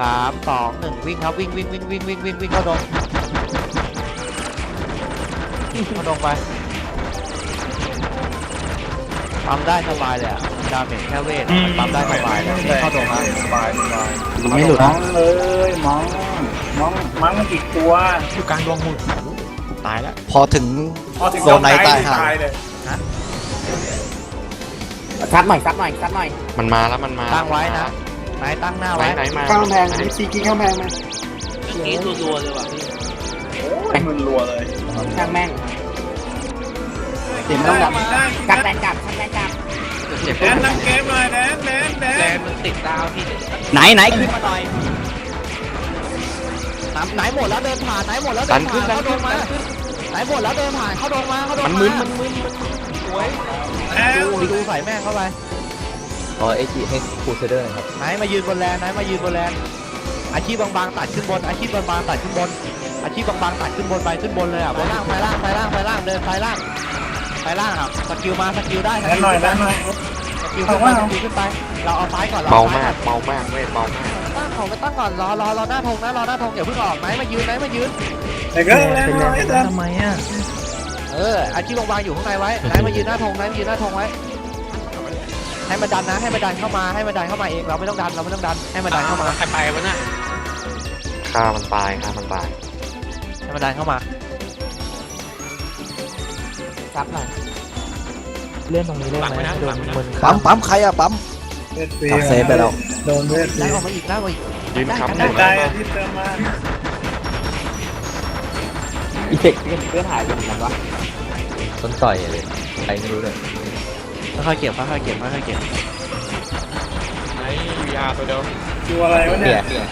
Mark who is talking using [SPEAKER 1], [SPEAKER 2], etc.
[SPEAKER 1] สามสองหนึ่งวิ่งครับวิ่งวิ่งวิ่งวิ่งวิ่งวิ่งวิ่งเข้าดงเข้าดงไปปั๊มได้สบายเลยอะดาเมจแค่เวทอะปั๊มได้สบายเลยวิ่งเข้าดงนะ
[SPEAKER 2] สบายสบาย
[SPEAKER 3] มันไม่หลุด
[SPEAKER 2] มองเลยมองมองมังมันกี่ตัว
[SPEAKER 1] อยู่กลางดวงหุ่นตายแล้ว
[SPEAKER 3] พอถึง
[SPEAKER 2] พอถึง
[SPEAKER 3] โซนไหนตายห่า
[SPEAKER 2] ตายเลย
[SPEAKER 4] ซัดหน่อยซัดหน่อยซัดหน่อย
[SPEAKER 5] มันมาแล้วมันมา
[SPEAKER 1] ตั้งไว้นะ นายตั้งหน้า
[SPEAKER 5] ไหน
[SPEAKER 1] ไว้
[SPEAKER 5] ไหนมา
[SPEAKER 3] ข้างกำแพงนี่ซีกี้ข้างกำแพงไหม
[SPEAKER 6] นี้รัวๆเลยว่ะพี่
[SPEAKER 2] โอ้ยมันรัวเลย
[SPEAKER 4] ช่างแม่ง
[SPEAKER 3] เห็นไม่ต้องดับ
[SPEAKER 4] กัดแดนกลับช่างแดนกลับ
[SPEAKER 5] เจ็บ
[SPEAKER 2] แดนนั่งเกมหน่อยแดนแดนแด
[SPEAKER 6] แด
[SPEAKER 2] น
[SPEAKER 6] นมันติดดาวพี่
[SPEAKER 4] ไหนไหน
[SPEAKER 1] ขึ้นมาหน่อยน้ำไหนหมดแล้วเดินผ่านไหนหมดแล้วเดิ
[SPEAKER 5] ดัน
[SPEAKER 1] น
[SPEAKER 5] ขึ้
[SPEAKER 1] ผ่านน
[SPEAKER 5] ดัน
[SPEAKER 1] เข้าด
[SPEAKER 5] ขึ้น
[SPEAKER 1] ง
[SPEAKER 5] ดั
[SPEAKER 1] มาน
[SPEAKER 5] ขึ้น
[SPEAKER 1] ไหนหมดแล้วเดินผ่านเข้าดงมาเข้าดง
[SPEAKER 5] มัน
[SPEAKER 1] มา
[SPEAKER 5] มึนมันมึน
[SPEAKER 1] สวย
[SPEAKER 2] แดน
[SPEAKER 1] ดูดูใส่แม่งเข้าไป
[SPEAKER 3] ขอเอจีให้ครูเซเดอร์ครับ
[SPEAKER 1] ไหนมายืนบนแลนไหนมายืนบนแลนอาชีพบางๆตัดขึ้นบน อาชีพบางๆตัดขึ้นบน อาชีพบางๆตัดขึ้นบนไปขึ้นบนเลยอะไปล่างไปล่างไปล่างไปล่างเดินไปล่างไปล่างครับสกิลมาสกิลได้ส
[SPEAKER 2] แดน
[SPEAKER 1] กิล
[SPEAKER 2] หน่อย
[SPEAKER 1] ขึ้น
[SPEAKER 2] แด
[SPEAKER 1] ไป
[SPEAKER 2] นหน่อย
[SPEAKER 1] สกิลขึ้นไปสกิลขึ้นไป เราเอาซ้ายก่อนเรา
[SPEAKER 5] เบา
[SPEAKER 1] เอาซ้าย
[SPEAKER 5] มาก
[SPEAKER 1] ก่อน
[SPEAKER 5] เบามากเว้ยเบามาก
[SPEAKER 1] ตั้งของไปตั้งก่อนรอรอรอหน้าธงนะรอหน้าธงอย่าเพิ่งออกไหนมายืนไหนมายืน
[SPEAKER 2] แต่ก็แดนหน่อยแดน
[SPEAKER 3] ทำไมอะ
[SPEAKER 1] เอออาชีพบางๆอยู่ข้างในไว้ไหนมายืนหน้าธงไหนมายืนหน้าธงไว้ ให้มันดันนะ ให้มันดันเข้ามาให้มันดันเข้ามาเองเราไม่ต้องดันเราไม่ต้องดันให้มันดันเข้ามา
[SPEAKER 6] ใครไปวะน่ะ
[SPEAKER 5] ฆ่ามันตายฆ่ามันตาย
[SPEAKER 1] ให้มันดันเข้ามา
[SPEAKER 4] ซัดหน่อย
[SPEAKER 3] เลื่อนตรงนี้ได้
[SPEAKER 6] หลัง
[SPEAKER 3] ไหม
[SPEAKER 6] ไปนะ
[SPEAKER 3] โด
[SPEAKER 6] หลั
[SPEAKER 3] น
[SPEAKER 6] งไปนะ
[SPEAKER 3] มึนปั๊มปั๊มใครอะปั๊ม
[SPEAKER 2] เวทฟรี
[SPEAKER 3] ตัดเซฟไปแล้ว
[SPEAKER 2] โดนเวทฟ
[SPEAKER 1] ดั
[SPEAKER 2] รี
[SPEAKER 1] นออกมาอีกดันออกมาอีก
[SPEAKER 5] ยืนค้ำ
[SPEAKER 1] ได้
[SPEAKER 5] อยู่
[SPEAKER 2] ใจ
[SPEAKER 5] นะ
[SPEAKER 2] อาทิตย์เติมมา
[SPEAKER 4] อีเฟกต์เพื่อนหายไปไหนกันวะ
[SPEAKER 3] ต้นต่อยเลยใครไม่รู้เลย
[SPEAKER 1] ค่อยๆเก็บค่อยๆเก็บค่อยๆเก็บ
[SPEAKER 6] ไอ้ยาตัวเดิม
[SPEAKER 2] ดูอะไรวะเนี่ย
[SPEAKER 4] เปลี่ยน